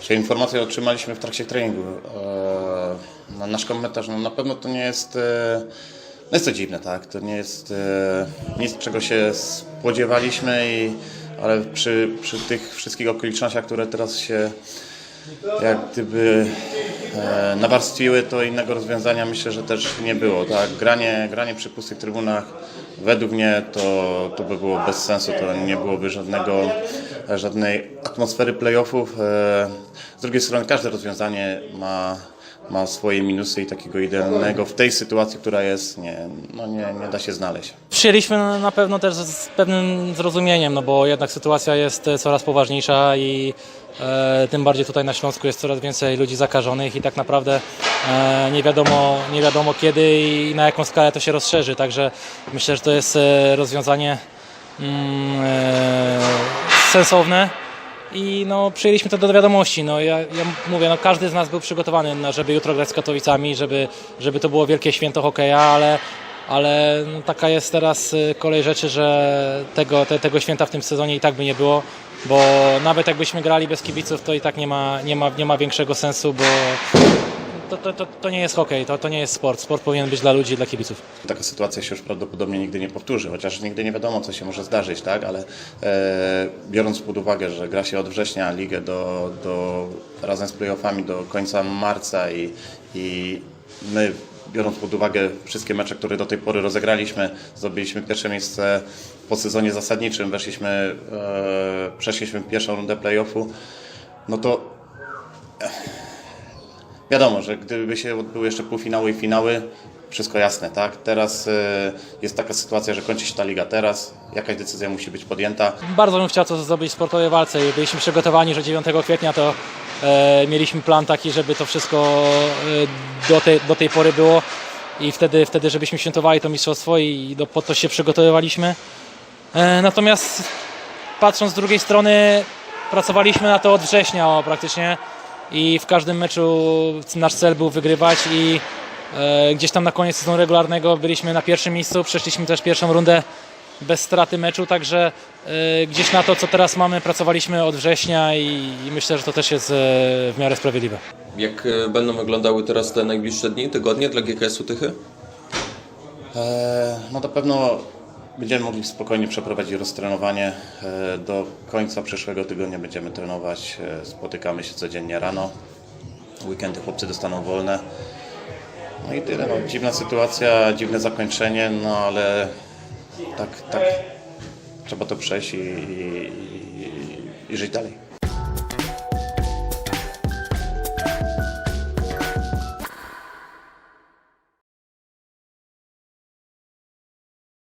Czy informacje otrzymaliśmy w trakcie treningu. E, na nasz komentarz, no na pewno to nie jest, e, no jest to dziwne, tak? To nie jest e, nic, czego się spodziewaliśmy, i, ale przy, przy tych wszystkich okolicznościach, które teraz się jak gdyby nawarstwiły, to innego rozwiązania myślę, że też nie było. Tak? Granie, granie przy pustych trybunach według mnie to, to by było bez sensu, to nie byłoby żadnego, żadnej atmosfery playoffów. E, z drugiej strony każde rozwiązanie ma, ma swoje minusy i takiego idealnego w tej sytuacji, która jest, nie, no nie, nie da się znaleźć. Przyjęliśmy na pewno też z pewnym zrozumieniem, no bo jednak sytuacja jest e, coraz poważniejsza i e, tym bardziej tutaj na Śląsku jest coraz więcej ludzi zakażonych i tak naprawdę e, nie, wiadomo, nie wiadomo kiedy i na jaką skalę to się rozszerzy. Także myślę, że to jest e, rozwiązanie mm, e, sensowne. I no, przyjęliśmy to do wiadomości. No, ja, ja mówię, no, każdy z nas był przygotowany, na, żeby jutro grać z Katowicami, żeby, żeby to było wielkie święto hokeja, ale, ale no, taka jest teraz y, kolej rzeczy, że tego, te, tego święta w tym sezonie i tak by nie było, bo nawet jakbyśmy grali bez kibiców, to i tak nie ma, nie ma, nie ma większego sensu, bo to, to, to, to nie jest hokej, to, to nie jest sport. Sport powinien być dla ludzi, dla kibiców. Taka sytuacja się już prawdopodobnie nigdy nie powtórzy, chociaż nigdy nie wiadomo, co się może zdarzyć, tak? Ale e, biorąc pod uwagę, że gra się od września ligę do, do, razem z playoffami do końca marca i, i my, biorąc pod uwagę wszystkie mecze, które do tej pory rozegraliśmy, zdobyliśmy pierwsze miejsce po sezonie zasadniczym, weszliśmy, e, przeszliśmy pierwszą rundę playoffu, no to Wiadomo, że gdyby się odbyły jeszcze półfinały i finały, wszystko jasne, tak? Teraz e, jest taka sytuacja, że kończy się ta liga teraz, jakaś decyzja musi być podjęta. Bardzo bym chciał to zrobić w sportowej walce i byliśmy przygotowani, że 9 kwietnia to e, mieliśmy plan taki, żeby to wszystko e, do, tej, do tej pory było i wtedy, wtedy żebyśmy świętowali to mistrzostwo i do, po to się przygotowywaliśmy. E, natomiast patrząc z drugiej strony pracowaliśmy na to od września o, praktycznie i w każdym meczu nasz cel był wygrywać i e, gdzieś tam na koniec sezonu regularnego byliśmy na pierwszym miejscu, przeszliśmy też pierwszą rundę bez straty meczu, także e, gdzieś na to, co teraz mamy, pracowaliśmy od września i, i myślę, że to też jest e, w miarę sprawiedliwe. Jak e, będą wyglądały teraz te najbliższe dni, tygodnie dla GKS-u Tychy? E, no to pewno będziemy mogli spokojnie przeprowadzić roztrenowanie. E, do końca przyszłego tygodnia będziemy trenować. E, spotykamy się codziennie rano. Weekendy chłopcy dostaną wolne. No i tyle. No, dziwna sytuacja, dziwne zakończenie, no ale tak, tak trzeba to przejść i, i, i, i żyć dalej.